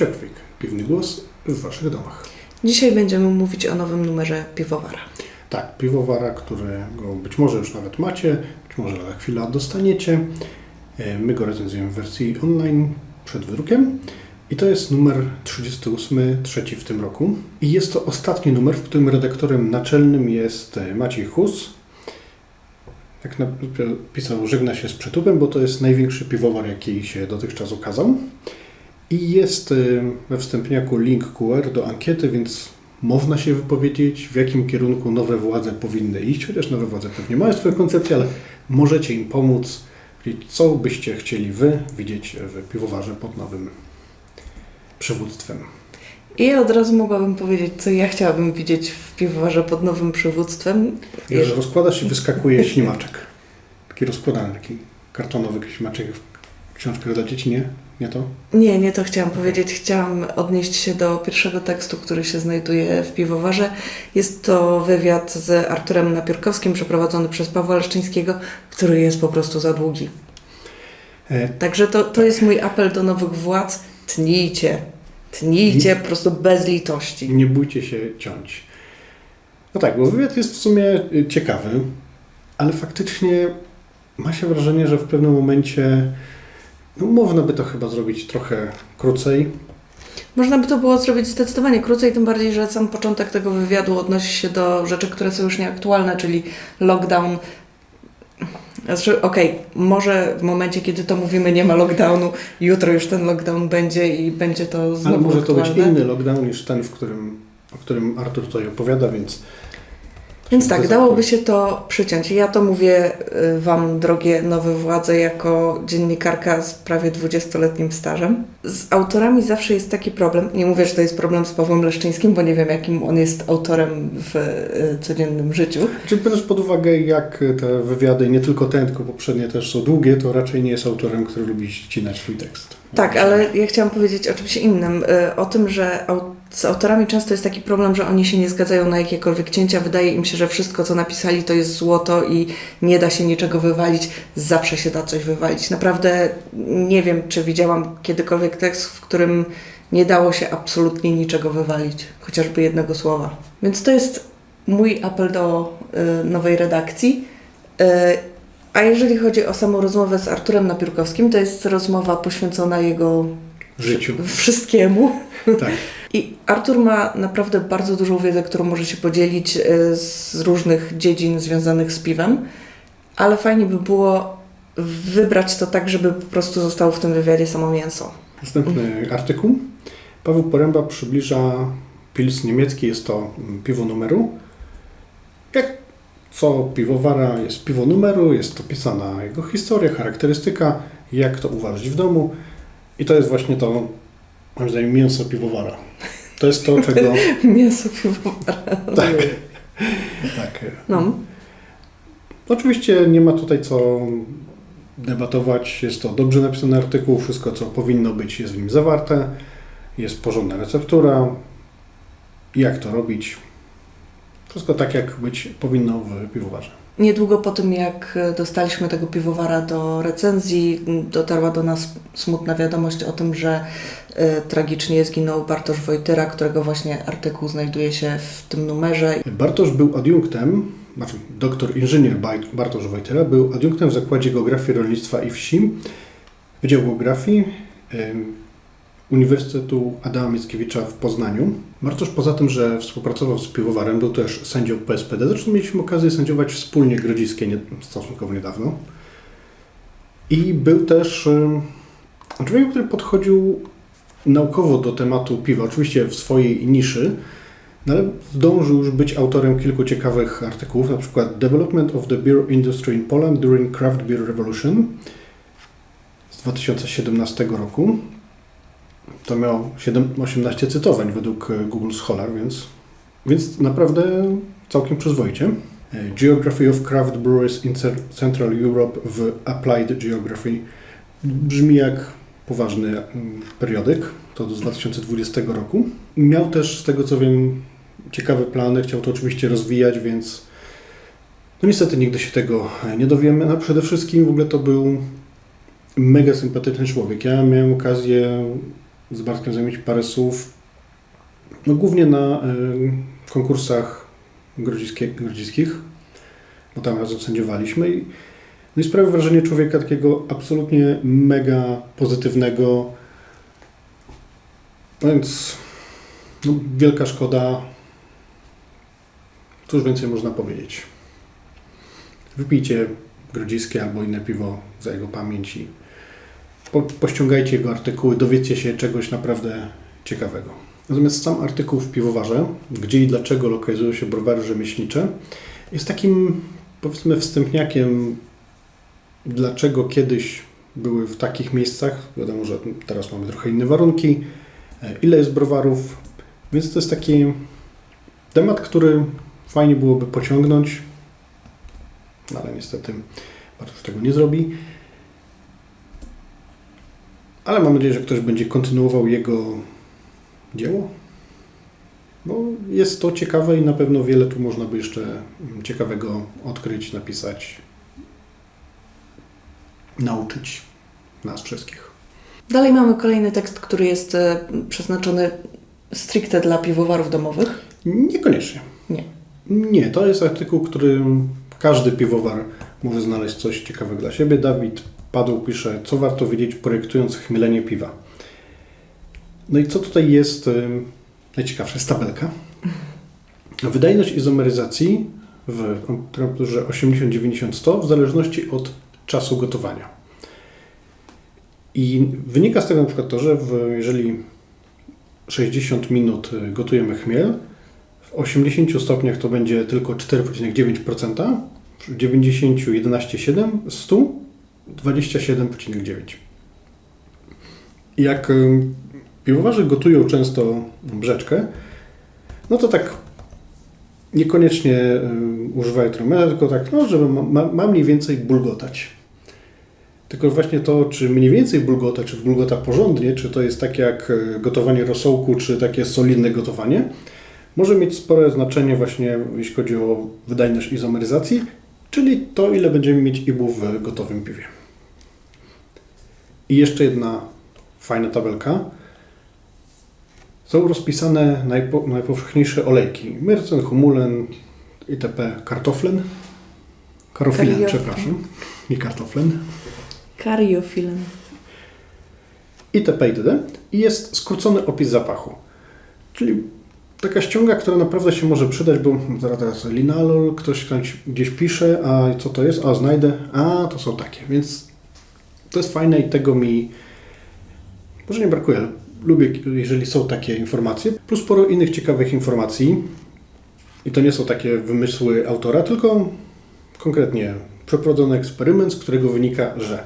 Ciekwyk, piwny głos w Waszych domach. Dzisiaj będziemy mówić o nowym numerze piwowara. Tak, piwowara, którego być może już nawet macie, być może lada chwila dostaniecie. E, My go recenzujemy w wersji online przed wydrukiem. I to jest numer 38, trzeci w tym roku. I jest to ostatni numer, w którym redaktorem naczelnym jest e, Maciej Hus. Jak napisał, żegna się z przytupem, bo to jest największy piwowar, jaki się dotychczas ukazał. I jest e, we wstępniaku link QR do ankiety, więc można się wypowiedzieć, w jakim kierunku nowe władze powinny iść, chociaż nowe władze pewnie mają swoje koncepcje, ale możecie im pomóc, co byście chcieli Wy widzieć w piwowarze pod nowym przywództwem. I ja od razu mogłabym powiedzieć, co ja chciałabym widzieć w piwowarze pod nowym przywództwem. I że rozkładasz i wyskakuje ślimaczek. Taki rozkładany, taki kartonowy ślimaczek w książkach dla dzieci, nie? Nie to? Nie, nie to chciałam powiedzieć. Chciałam odnieść się do pierwszego tekstu, który się znajduje w piwowarze. Jest to wywiad z Arturem Napiórkowskim przeprowadzony przez Pawła Leszczyńskiego, który jest po prostu za długi. E, Także to, to jest mój apel do nowych władz. Tnijcie. Tnijcie po prostu bez litości. Nie bójcie się ciąć. No tak, bo wywiad jest w sumie y, ciekawy, ale faktycznie ma się wrażenie, że w pewnym momencie no można by to chyba zrobić trochę krócej. Można by to było zrobić zdecydowanie krócej, tym bardziej, że sam początek tego wywiadu odnosi się do rzeczy, które są już nieaktualne, czyli lockdown. Znaczy, okej, może w momencie, kiedy to mówimy, nie ma lockdownu, jutro już ten lockdown będzie i będzie to znowu Ale może to być aktualne. inny lockdown niż ten, w którym, o którym Artur tutaj opowiada, więc... Więc tak, dałoby się to przyciąć. Ja to mówię y, Wam, drogie nowe władze, jako dziennikarka z prawie 20-letnim stażem. Z autorami zawsze jest taki problem. Nie mówię, że to jest problem z Pawłem Leszczyńskim, bo nie wiem, jakim on jest autorem w y, codziennym życiu. Czy biorąc pod uwagę, jak te wywiady, nie tylko ten, tylko poprzednie też są długie, to raczej nie jest autorem, który lubi ścinać swój tekst. Tak, ale ja chciałam powiedzieć o czymś innym. y, O tym, że au- z autorami często jest taki problem, że oni się nie zgadzają na jakiekolwiek cięcia. Wydaje im się, że wszystko, co napisali, to jest złoto i nie da się niczego wywalić. Zawsze się da coś wywalić. Naprawdę nie wiem, czy widziałam kiedykolwiek tekst, w którym nie dało się absolutnie niczego wywalić, chociażby jednego słowa. Więc to jest mój apel do y, nowej redakcji. Y, a jeżeli chodzi o samą rozmowę z Arturem Napiórkowskim, to jest rozmowa poświęcona jego W życiu. wszystkiemu. Tak. I Artur ma naprawdę bardzo dużą wiedzę, którą może się podzielić e, z różnych dziedzin związanych z piwem, ale fajnie by było wybrać to tak, żeby po prostu zostało w tym wywiadzie samo mięso. Następny artykuł. Paweł Poręba przybliża pils niemiecki, jest to piwo numeru. Jak co piwowara jest piwo numeru, jest opisana jego historia, charakterystyka, jak to uważać w domu. I to jest właśnie to, moim zdaniem, mięso piwowara. To jest to, czego... Mięso piwowara. tak. tak. No. Oczywiście nie ma tutaj co debatować. Jest to dobrze napisany artykuł. Wszystko, co powinno być, jest w nim zawarte. Jest porządna receptura. Jak to robić? Wszystko tak, jak być powinno w piwowarze. Niedługo po tym, jak dostaliśmy tego piwowara do recenzji, dotarła do nas smutna wiadomość o tym, że e, tragicznie zginął Bartosz Wojtyra, którego właśnie artykuł znajduje się w tym numerze. Bartosz był adiunktem, znaczy doktor inżynier Bartosz Wojtyra był adiunktem w Zakładzie Geografii Rolnictwa i Wsi, Wydział Geografii Uniwersytetu Adama Mickiewicza w Poznaniu. Bartosz poza tym, że współpracował z piwowarem, był też sędzią PSPD. Zresztą mieliśmy okazję sędziować wspólnie Grodziskie nie, stosunkowo niedawno. I był też człowiekiem, który podchodził naukowo do tematu piwa, oczywiście w swojej niszy, no ale zdążył już być autorem kilku ciekawych artykułów, na przykład Development of the Beer Industry in Poland During Craft Beer Revolution z 2017 roku. To miało 7, 18 cytowań według e, Google Scholar, więc, więc naprawdę całkiem przyzwoicie. E, Geography of Craft Brewers in Central Europe w Applied Geography brzmi jak poważny mm, periodyk, to z 2020 roku. Miał też, z tego co wiem, ciekawe plany, chciał to oczywiście rozwijać, więc no niestety nigdy się tego nie dowiemy. No przede wszystkim w ogóle to był mega sympatyczny człowiek. Ja miałem okazję z Bartkiem zamienić parę słów, no głównie na y, konkursach grodziskich, bo tam razem sędziowaliśmy i, no i sprawia wrażenie człowieka takiego absolutnie mega pozytywnego, no więc no, wielka szkoda, cóż więcej można powiedzieć. Wypijcie grodziskie albo inne piwo za jego pamięć i po, pościągajcie jego artykuły, dowiedzcie się czegoś naprawdę ciekawego. Natomiast sam artykuł w piwowarze, gdzie i dlaczego lokalizują się browary rzemieślnicze, jest takim powiedzmy wstępniakiem, dlaczego kiedyś były w takich miejscach. Wiadomo, że teraz mamy trochę inne warunki, e, ile jest browarów, więc to jest taki temat, który fajnie byłoby pociągnąć, no ale niestety Bartosz tego nie zrobi. Ale mam nadzieję, że ktoś będzie kontynuował jego dzieło, bo jest to ciekawe i na pewno wiele tu można by jeszcze ciekawego odkryć, napisać, nauczyć nas wszystkich. Dalej mamy kolejny tekst, który jest e, przeznaczony stricte dla piwowarów domowych. Niekoniecznie. Nie. Nie, to jest artykuł, który każdy piwowar może znaleźć coś ciekawego dla siebie. Dawid Padł pisze, co warto wiedzieć projektując chmielenie piwa. No i co tutaj jest y, najciekawsze? Jest tabelka. Wydajność izomeryzacji w temperaturze 80, 90, 100 w zależności od czasu gotowania. I wynika z tego na przykład to, że w, jeżeli 60 minut gotujemy chmiel, w 80 stopniach to będzie tylko 4,9%, w 90 11,7%, 100 27,9. Jak y, piwowarze gotują często brzeczkę, no to tak niekoniecznie y, używają termometra, tylko tak, no, żeby ma, ma mniej więcej bulgotać. Tylko właśnie to, czy mniej więcej bulgota, czy bulgota porządnie, czy to jest tak jak y, gotowanie rosołku, czy takie solidne gotowanie, może mieć spore znaczenie właśnie, jeśli chodzi o wydajność izomeryzacji, czyli to, ile będziemy mieć ibu w gotowym piwie. I jeszcze jedna fajna tabelka. Są rozpisane najpo, najpowszechniejsze olejki. Myrcen, humulen, itp. Kartoflen. Karofilen, Kariofen. przepraszam. Nie kartoflen. Kariofilen. itp. itd. I jest skrócony opis zapachu. Czyli taka ściąga, która naprawdę się może przydać, bo zaraz teraz linalol, ktoś ktoś gdzieś pisze, a co to jest? A znajdę, a to są takie. Więc to jest fajne i tego mi może nie brakuje, lubię, jeżeli są takie informacje. Plus sporo innych ciekawych informacji. I to nie są takie wymysły autora, tylko konkretnie przeprowadzony eksperyment, z którego wynika, że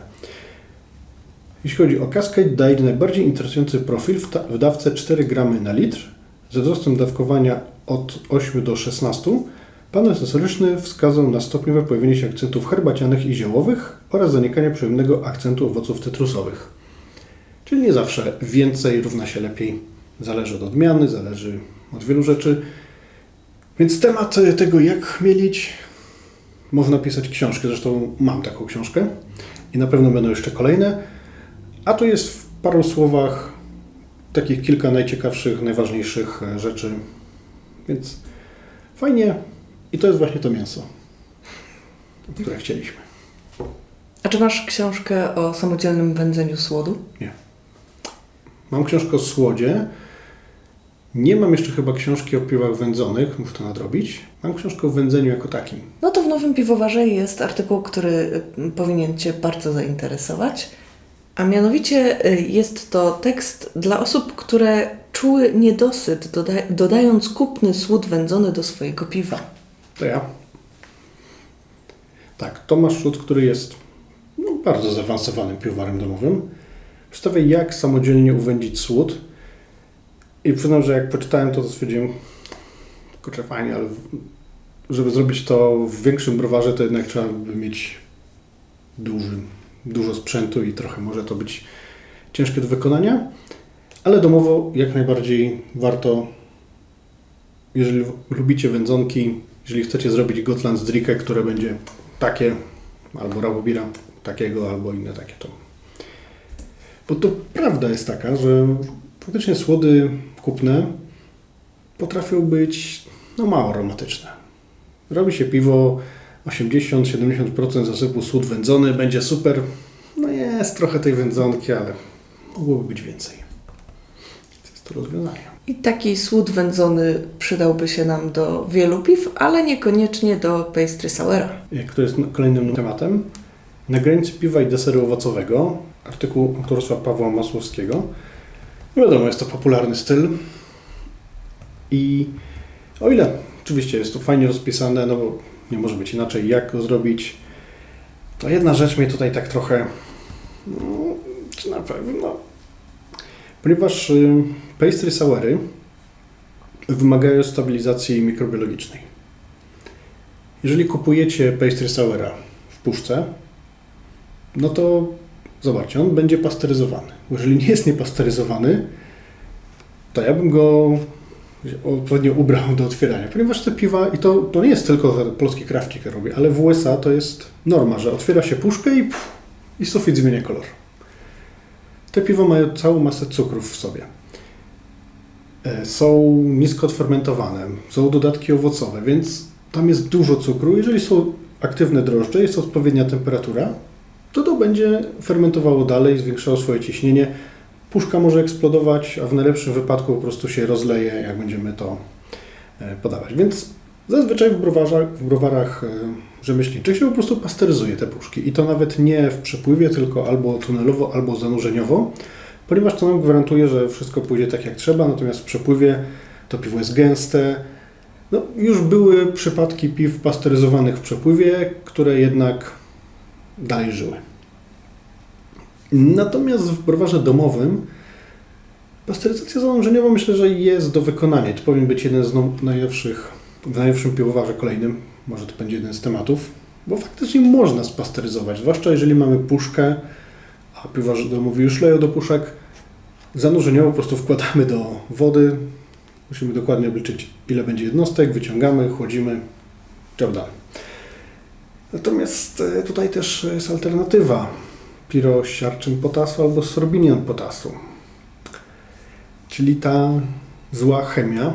jeśli chodzi o Cascade, daje najbardziej interesujący profil w, w dawce 4 gramy na litr ze wzrostem dawkowania od 8 do 16. Panel sensoryczny wskazał na stopniowe pojawienie się akcentów herbacianych i ziołowych oraz zanikanie przyjemnego akcentu owoców cytrusowych. Czyli nie zawsze więcej równa się lepiej. Zależy od odmiany, zależy od wielu rzeczy. Więc temat tego, jak chmielić, można pisać książkę. Zresztą mam taką książkę i na pewno będą jeszcze kolejne. A tu jest w paru słowach takich kilka najciekawszych, najważniejszych e, rzeczy. Więc fajnie. I to jest właśnie to mięso, które chcieliśmy. A czy masz książkę o samodzielnym wędzeniu słodu? Mam książkę o słodzie. Nie mam jeszcze chyba książki o piwach wędzonych, muszę to nadrobić. Mam książkę o wędzeniu jako takim. No to w Nowym Piwowarze jest artykuł, który y, powinien Cię bardzo zainteresować. A mianowicie y, jest to tekst dla osób, które czuły niedosyt, doda- dodając kupny słód wędzony do swojego piwa. To ja. Tak, Tomasz Szut, który jest bardzo zaawansowanym piwowarem domowym, przedstawia jak samodzielnie uwędzić słód. I przyznam, że jak poczytałem to, to stwierdziłem, kurczę fajnie, ale żeby zrobić to w większym browarze, to jednak trzeba by mieć duży, dużo sprzętu i trochę może to być ciężkie do wykonania. Ale domowo jak najbardziej warto jeżeli lubicie wędzonki, jeżeli chcecie zrobić Gotlandsdricke, które będzie takie, albo Rabobira takiego, albo inne takie, to... Bo to prawda jest taka, że faktycznie słody kupne potrafią być no, mało aromatyczne. Robi się piwo 80-70% zasypu słód wędzony, będzie super. No jest trochę tej wędzonki, ale mogłoby być więcej. Jest to rozwiązanie. I taki słód wędzony przydałby się nam do wielu piw, ale niekoniecznie do pastry soura. Który jest kolejnym tematem. Na granicy piwa i deseru owocowego, artykuł autorstwa Pawła Masłowskiego. Wiadomo, jest to popularny styl. I o ile oczywiście jest to fajnie rozpisane, no bo nie może być inaczej, jak go zrobić, to jedna rzecz mnie tutaj tak trochę, no, czy na pewno, ponieważ y, pastry soury wymagają stabilizacji mikrobiologicznej. Jeżeli kupujecie pastry soura w puszce, no to zobaczcie, on będzie pasteryzowany. Jeżeli nie jest niepasteryzowany, to ja bym go odpowiednio ubrał do otwierania, ponieważ te piwa, i to, to nie jest tylko polski krawczyk robi, ale w USA to jest norma, że otwiera się puszkę i, pff, i sufit zmienia kolor. Te piwa mają całą masę cukrów w sobie. E, Są nisko odfermentowane, są dodatki owocowe, więc tam jest dużo cukru. Jeżeli są aktywne drożdże, jest odpowiednia temperatura, to to będzie fermentowało dalej, zwiększało swoje ciśnienie. Puszka może eksplodować, a w najlepszym wypadku po prostu się rozleje, jak będziemy to e, podawać. Więc zazwyczaj w browarach, w browarach e, rzemieślniczych się po prostu pasteryzuje te puszki. I to nawet nie w przepływie, tylko albo tunelowo, albo zanurzeniowo, ponieważ to nam gwarantuje, że wszystko pójdzie tak jak trzeba, natomiast w przepływie to piwo jest gęste. No, już były przypadki piw pasteryzowanych w przepływie, które jednak dalej żyły. Natomiast w browarze domowym pasteryzacja zanurzeniowa myślę, że jest do wykonania. To powinien być jeden z najlepszych, w najlepszym piwowarze kolejnym, może to będzie jeden z tematów, bo faktycznie można spasteryzować, zwłaszcza jeżeli mamy puszkę, a piwowarze domowi już leją do puszek, zanurzeniowo po prostu wkładamy do wody, musimy dokładnie obliczyć ile będzie jednostek, wyciągamy, chłodzimy, dział dalej. Natomiast e, tutaj też jest alternatywa pirosiarczym potasu albo sorbinian potasu. Czyli ta zła chemia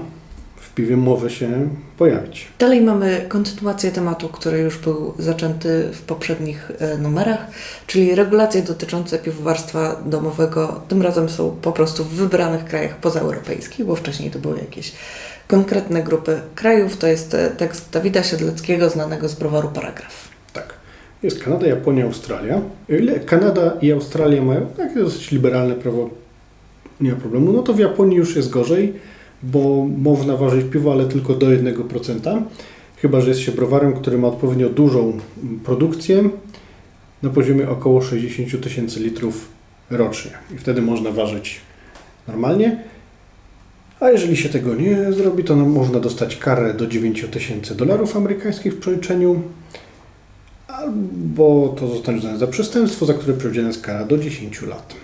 w piwie może się pojawić. Dalej mamy kontynuację tematu, który już był zaczęty w poprzednich e, numerach, czyli regulacje dotyczące piwowarstwa domowego. Tym razem są po prostu w wybranych krajach pozaeuropejskich, bo wcześniej to były jakieś konkretne grupy krajów. To jest e, tekst Dawida Siedleckiego, znanego z browaru Paragraf. Jest Kanada, Japonia, Australia. Kanada i Australia mają takie dosyć liberalne prawo, nie ma problemu, no to w Japonii już jest gorzej, bo można ważyć piwo, ale tylko do 1%. Chyba, że jest się browarem, który ma odpowiednio dużą produkcję na poziomie około 60 000 tysięcy litrów rocznie. I wtedy można ważyć normalnie. A jeżeli się tego nie zrobi, to no, można dostać karę do 9 tysięcy dolarów amerykańskich w przeliczeniu albo to zostanie uznane za przestępstwo, za które przewidziana jest kara do 10 lat.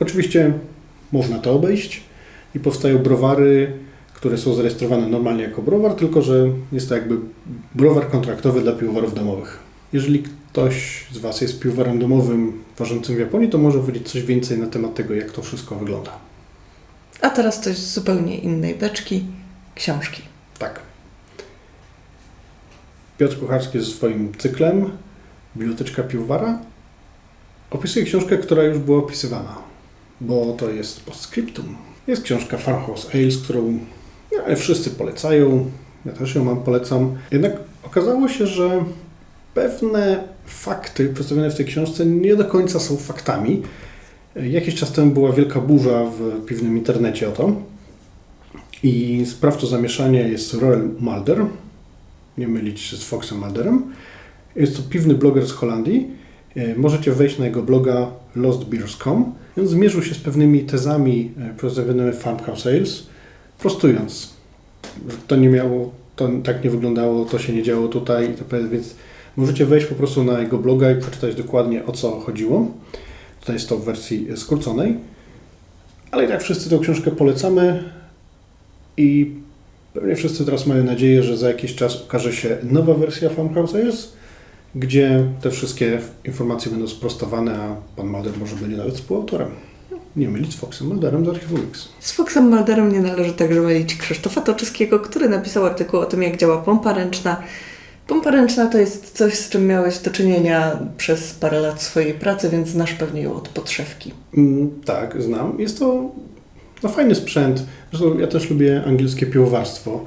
Oczywiście można to obejść i powstają browary, które są zarejestrowane normalnie jako browar, tylko że jest to jakby browar kontraktowy dla piwowarów domowych. Jeżeli ktoś z Was jest piwowarem domowym ważącym w Japonii, to może powiedzieć coś więcej na temat tego, jak to wszystko wygląda. A teraz coś z zupełnie innej beczki książki. Tak. Piotr Kucharski ze swoim cyklem Biblioteczka Piwowara opisuje książkę, która już była opisywana, bo to jest postscriptum. Jest książka Farmhouse Ales, którą ja, wszyscy polecają, ja też ją mam, polecam. Jednak okazało się, że pewne fakty przedstawione w tej książce nie do końca są faktami. Jakiś czas temu była wielka burza w piwnym internecie o to i sprawcą zamieszania jest Royal Mulder, nie mylić z Foxem Mulderem. Jest to piwny bloger z Holandii. E, Możecie wejść na jego bloga lostbeers.com. On zmierzył się z pewnymi tezami e, przedstawionymi w Farmhouse Sales, prostując, to nie miało, to tak nie wyglądało, to się nie działo tutaj, itp. więc możecie wejść po prostu na jego bloga i przeczytać dokładnie o co chodziło. Tutaj jest to w wersji skróconej, ale i tak wszyscy tę książkę polecamy i Pewnie wszyscy teraz mają nadzieję, że za jakiś czas ukaże się nowa wersja Farmhouse Ales, gdzie te wszystkie informacje będą sprostowane, a pan Mulder może będzie nawet współautorem. Nie mylić z Foxem Mulderem z archiwum X. Z Foxem Mulderem nie należy także mylić Krzysztofa Toczyskiego, który napisał artykuł o tym, jak działa pompa ręczna. Pompa ręczna to jest coś, z czym miałeś do czynienia przez parę lat swojej pracy, więc znasz pewnie ją od podszewki. Mm, tak, znam. Jest to no, fajny sprzęt. Zresztą ja też lubię angielskie piwowarstwo.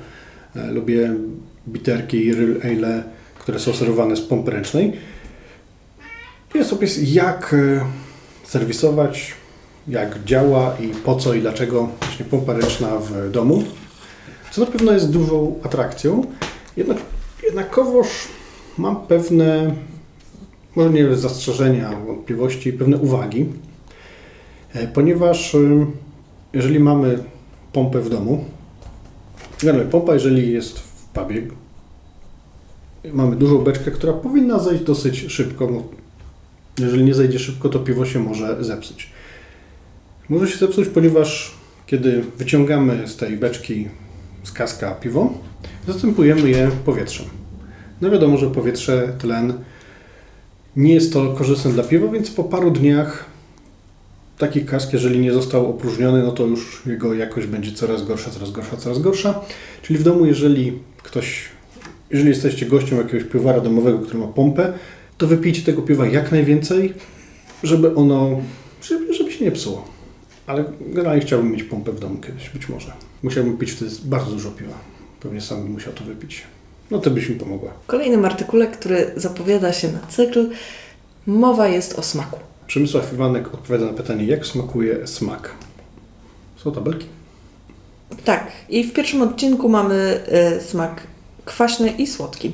E, lubię biterki i real ale, które są serwowane z pompy ręcznej. Jest opis jak e, serwisować, jak działa i po co i dlaczego właśnie pompa ręczna w domu. Co na pewno jest dużą atrakcją. Jednak, jednakowoż mam pewne, może nie zastrzeżenia, wątpliwości, pewne uwagi. E, Ponieważ jeżeli mamy pompę w domu, generalnie pompa, jeżeli jest w pubie, mamy dużą beczkę, która powinna zejść dosyć szybko. bo Jeżeli nie zejdzie szybko, to piwo się może zepsuć. Może się zepsuć, ponieważ kiedy wyciągamy z tej beczki z kaska piwo, zastępujemy je powietrzem. No wiadomo, że powietrze, tlen nie jest to korzystne dla piwa, więc po paru dniach taki kask, jeżeli nie został opróżniony, no to już jego jakość będzie coraz gorsza, coraz gorsza, coraz gorsza. Czyli w domu, jeżeli ktoś, jeżeli jesteście gościem jakiegoś piwowara domowego, który ma pompę, to wypijcie tego piwa jak najwięcej, żeby ono, żeby, żeby się nie psuło. Ale generalnie chciałbym mieć pompę w domu kiedyś, być może. Musiałbym pić wtedy bardzo dużo piwa. Pewnie sam bym musiał to wypić. No to byś mi pomogła. W kolejnym artykule, który zapowiada się na cykl, mowa jest o smaku. Przemysław Iwanek odpowiada na pytanie, jak smakuje smak. Są tabelki? Tak, i w pierwszym odcinku mamy y, smak kwaśny i słodki.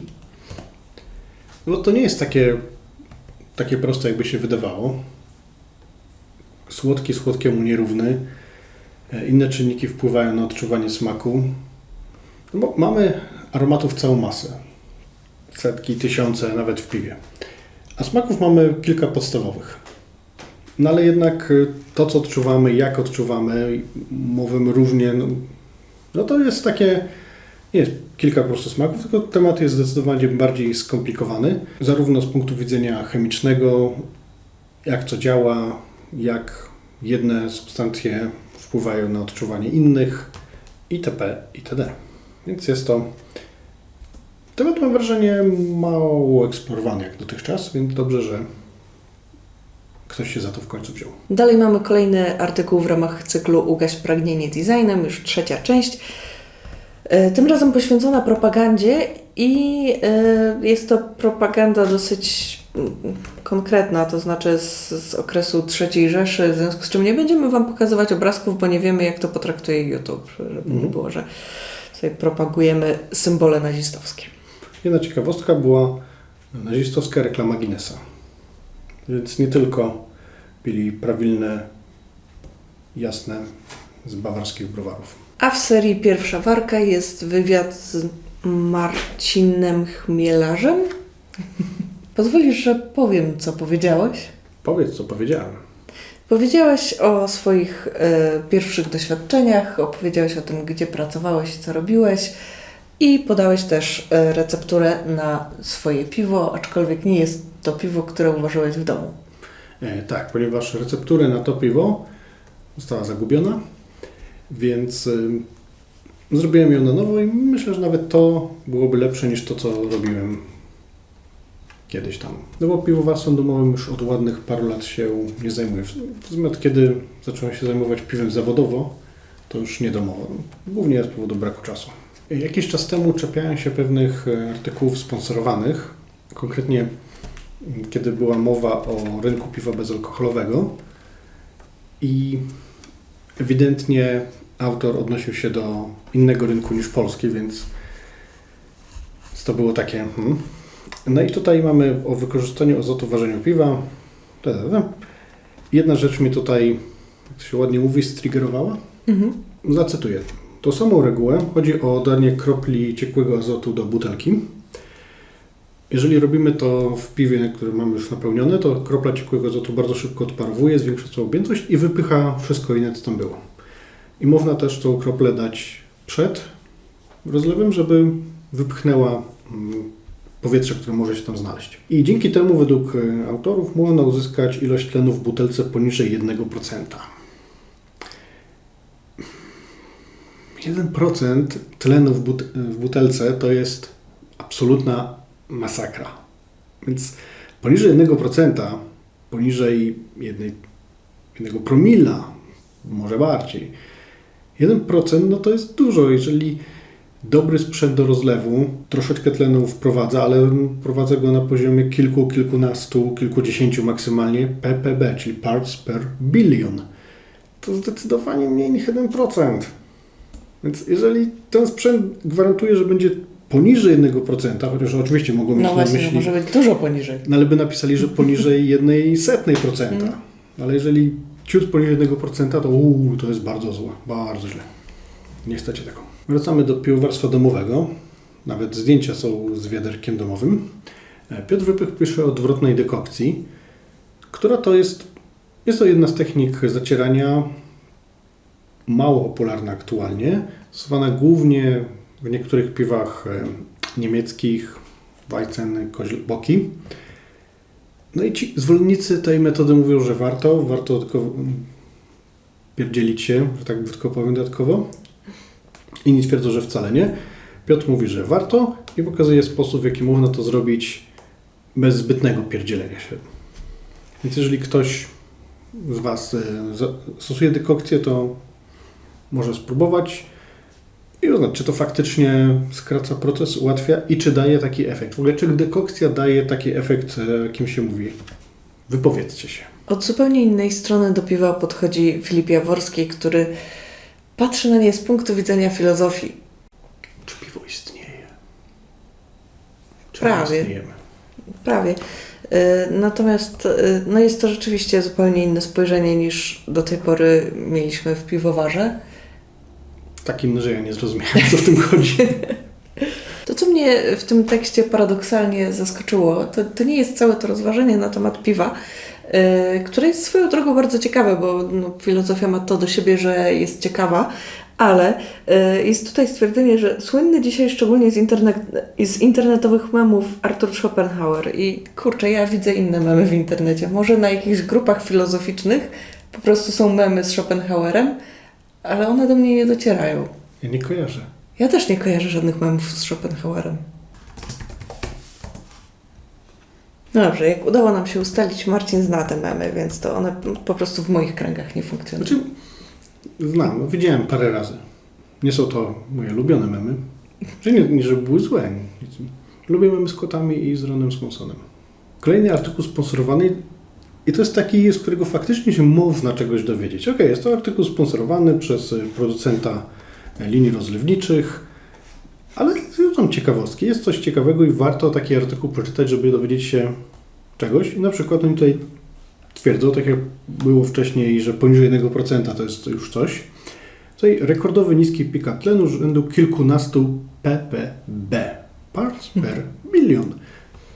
No to nie jest takie, takie proste, jakby się wydawało. Słodki słodkiemu nierówny. E, Inne czynniki wpływają na odczuwanie smaku. No bo mamy aromatów całą masę. Setki, tysiące, nawet w piwie. A smaków mamy kilka podstawowych. No ale jednak y, to, co odczuwamy, jak odczuwamy, mówimy różnie, no, no to jest takie, nie jest kilka prostu smaków, tylko temat jest zdecydowanie bardziej skomplikowany, zarówno z punktu widzenia chemicznego, jak to działa, jak jedne substancje wpływają na odczuwanie innych, itp. itd. Więc jest to temat, mam wrażenie, mało eksplorowany jak dotychczas, więc dobrze, że ktoś się za to w końcu wziął. Dalej mamy kolejny artykuł w ramach cyklu Ugaś pragnienie designem, już trzecia część. E, Tym razem poświęcona propagandzie i e, jest to propaganda dosyć mm, konkretna, to znaczy z, z okresu III Rzeszy, w związku z czym nie będziemy Wam pokazywać obrazków, bo nie wiemy jak to potraktuje YouTube, żeby nie Mhm. było, że sobie propagujemy symbole nazistowskie. Jedna ciekawostka była nazistowska reklama Guinnessa. Więc nie tylko pili prawilne, jasne z bawarskich browarów. A w serii Pierwsza Warka jest wywiad z Marcinem Chmielarzem. Pozwolisz, że powiem, co powiedziałeś? Powiedz, co powiedziałem. Powiedziałeś o swoich e, pierwszych doświadczeniach, opowiedziałeś o tym, gdzie pracowałeś i co robiłeś i podałeś też e, recepturę na swoje piwo, aczkolwiek nie jest to piwo, które uważałeś w domu. E, tak, ponieważ recepturę na to piwo została zagubiona, więc zrobiłem ją na nowo i myślę, że nawet to byłoby lepsze niż to, co robiłem kiedyś tam. No bo piwowarstwem domowym już od ładnych paru lat się nie zajmuję. Od kiedy zacząłem się zajmować piwem zawodowo, to już nie domowo. Głównie z powodu braku czasu. E, Jakiś czas temu czepiałem się pewnych e, artykułów sponsorowanych, konkretnie kiedy była mowa o rynku piwa bezalkoholowego i ewidentnie autor odnosił się do innego rynku niż polski, więc to było takie. Hmm. No i tutaj mamy o wykorzystaniu azotu w ważeniu piwa. Jedna rzecz mnie tutaj, jak to się ładnie mówi, striggerowała. Mhm. Zacytuję. Tą samą regułę chodzi o danie kropli ciekłego azotu do butelki. Jeżeli robimy to w piwie, które mamy już napełnione, to kropla ciekłego azotu bardzo szybko odparowuje, zwiększa swoją objętość i wypycha wszystko inne, co tam było. I można też tą kroplę dać przed rozlewem, żeby wypchnęła mm, powietrze, które może się tam znaleźć. I dzięki temu, według e, autorów, można uzyskać ilość tlenu w butelce poniżej 1%. 1% tlenu w, w butelce to jest absolutna masakra. Więc poniżej 1%, poniżej jednej, jednego promila, może bardziej, 1% no to jest dużo. Jeżeli dobry sprzęt do rozlewu troszeczkę tlenu wprowadza, ale wprowadza go na poziomie kilku, kilkunastu, kilkudziesięciu maksymalnie ppb, czyli parts per billion, to zdecydowanie mniej niż 1%. Więc jeżeli ten sprzęt gwarantuje, że będzie poniżej 1%, chociaż oczywiście mogą mieć No na właśnie, myśli, może być dużo poniżej. no ale by napisali, że poniżej jednej setnej procenta. Mm. Ale jeżeli ciut poniżej 1%, to uu, to jest bardzo złe, bardzo źle. Nie stać tego. Wracamy do piwowarstwa domowego. Nawet zdjęcia są z wiaderkiem domowym. E, Piotr Wypych pisze o odwrotnej dekokcji, która to jest, jest to jedna z technik zacierania mało popularna aktualnie, stosowana głównie w niektórych piwach e, niemieckich, Weizen, Boki. No i ci zwolennicy tej metody mówią, że warto, warto tylko pierdzielić się, że tak brzydko powiem dodatkowo. Inni twierdzą, że wcale nie. Piotr mówi, że warto i pokazuje sposób, w jaki można to zrobić bez zbytnego pierdzielenia się. Więc jeżeli ktoś z Was e, stosuje dekokcję, to może spróbować i uznać, czy to faktycznie skraca proces, ułatwia i czy daje taki efekt. W ogóle, czy dekokcja daje taki efekt, e, jakim się mówi? Wypowiedzcie się. Od zupełnie innej strony do piwa podchodzi Filip Jaworski, który patrzy na nie z punktu widzenia filozofii. Czy piwo istnieje? Czy Prawie. istniejemy? Prawie. Y, Natomiast y, no jest to rzeczywiście zupełnie inne spojrzenie niż do tej pory mieliśmy w piwowarze. Takim, że ja nie zrozumiałem, co w tym chodzi. To, co mnie w tym tekście paradoksalnie zaskoczyło, to, to nie jest całe to rozważenie na temat piwa, y, które jest swoją drogą bardzo ciekawe, bo no, filozofia ma to do siebie, że jest ciekawa, ale y, jest tutaj stwierdzenie, że słynny dzisiaj szczególnie z, internet, z internetowych memów Arthur Schopenhauer i kurczę, ja widzę inne memy w internecie. Może na jakichś grupach filozoficznych po prostu są memy z Schopenhauerem, ale one do mnie nie docierają. Ja nie kojarzę. Ja też nie kojarzę żadnych memów z Schopenhauerem. No dobrze, jak udało nam się ustalić, Marcin zna te memy, więc to one po prostu w moich kręgach nie funkcjonują. Znaczy, znam, widziałem parę razy. Nie są to moje ulubione memy. Że nie, nie żeby były złe. Lubię memy z kotami i z Ronem Swansonem. Kolejny artykuł sponsorowany i to jest taki, z którego faktycznie się można czegoś dowiedzieć. Ok, jest to artykuł sponsorowany przez producenta linii rozlewniczych, ale są tam ciekawostki. Jest coś ciekawego i warto taki artykuł przeczytać, żeby dowiedzieć się czegoś. I na przykład oni tutaj twierdzą, tak jak było wcześniej, że poniżej 1% to jest już coś. Tutaj rekordowy niski pika tlenu rzędu kilkunastu ppb. Parts per billion.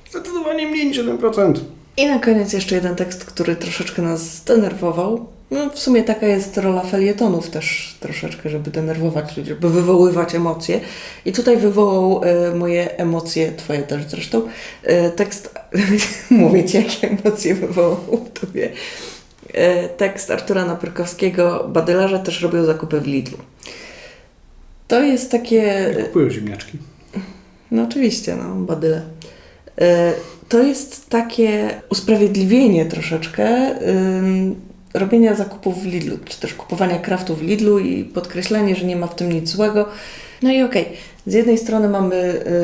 Zdecydowanie mniej niż 1%. I na koniec jeszcze jeden tekst, który troszeczkę nas zdenerwował. No, w sumie taka jest rola felietonów też troszeczkę, żeby denerwować ludzi, żeby wywoływać emocje. I tutaj wywołał e, moje emocje, twoje też zresztą, e, tekst, mówię Ci, jakie emocje wywołał w tobie. E, tekst Artura Napierkowskiego, badylarze też robią zakupy w Lidlu. To jest takie... Kupują ziemniaczki. No oczywiście, no, badyle. E, To jest takie usprawiedliwienie troszeczkę ym, robienia zakupów w Lidlu, czy też kupowania kraftu w Lidlu i podkreślenie, że nie ma w tym nic złego. No i okej, z jednej strony mamy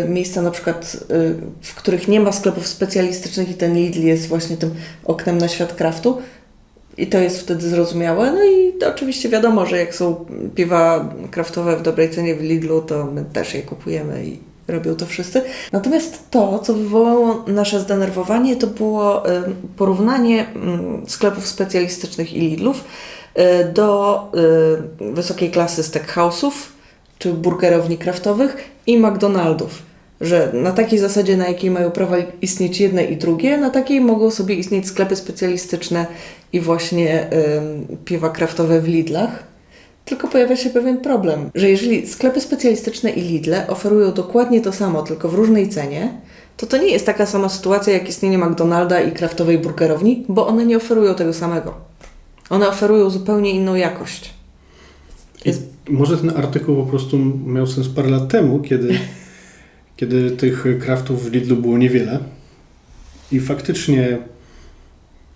y, miejsca na przykład, y, w których nie ma sklepów specjalistycznych i ten Lidl jest właśnie tym oknem na świat kraftu. I to jest wtedy zrozumiałe. No i to oczywiście wiadomo, że jak są piwa kraftowe w dobrej cenie w Lidlu, to my też je kupujemy i robią to wszyscy. Natomiast to, co wywołało nasze zdenerwowanie, to było porównanie mm, sklepów specjalistycznych i Lidlów y, do y, wysokiej klasy steakhouse'ów czy burgerowni kraftowych i McDonaldów. Że na takiej zasadzie, na jakiej mają prawo istnieć jedne i drugie, na takiej mogą sobie istnieć sklepy specjalistyczne i właśnie ym, piwa kraftowe w Lidlach. Tylko pojawia się pewien problem, że jeżeli sklepy specjalistyczne i Lidle oferują dokładnie to samo, tylko w różnej cenie, to to nie jest taka sama sytuacja jak istnienie McDonalda i kraftowej burgerowni, bo one nie oferują tego samego. One oferują zupełnie inną jakość. Jest- może ten artykuł po prostu miał sens parę lat temu, kiedy, kiedy tych kraftów w Lidlu było niewiele. I faktycznie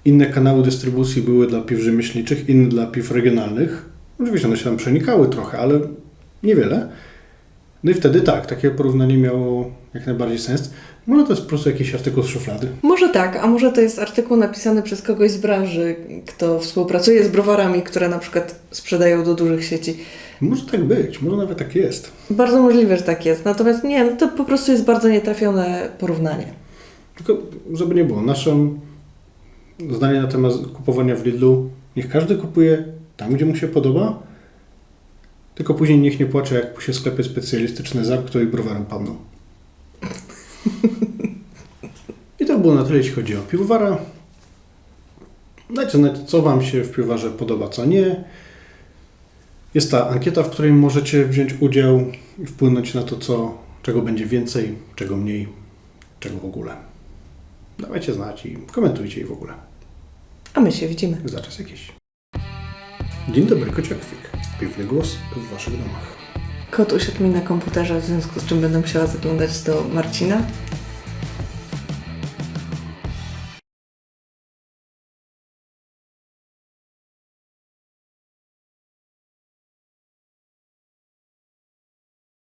inne kanały dystrybucji były dla piw rzemieślniczych, inne dla piw regionalnych. Oczywiście one się tam przenikały trochę, ale niewiele. No i wtedy tak, takie porównanie miało jak najbardziej sens. Może to jest po prostu jakiś artykuł z szuflady. Może tak, a może to jest artykuł napisany przez kogoś z branży, kto współpracuje z browarami, które na przykład sprzedają do dużych sieci. Może tak być, może nawet tak jest. Bardzo możliwe, że tak jest. Natomiast nie, no to po prostu jest bardzo nietrafione porównanie. Tylko, żeby nie było, nasze zdanie na temat kupowania w Lidlu, niech każdy kupuje tam, gdzie mu się podoba, tylko później niech nie płacze, jak mu się sklepy specjalistyczne zamkną i browarem padną. I to było na tyle, jeśli chodzi o piwowara. Dajcie znać, co Wam się w piwowarze podoba, co nie. Jest ta ankieta, w której możecie wziąć udział i wpłynąć na to, co, czego będzie więcej, czego mniej, czego w ogóle. Dawajcie znać i komentujcie i w ogóle. A my się widzimy. Za czas jakiś. Dzień dobry, kociakwik. Piwny głos w Waszych domach. Kot usiadł mi na komputerze, w związku z czym będę musiała zaglądać do Marcina.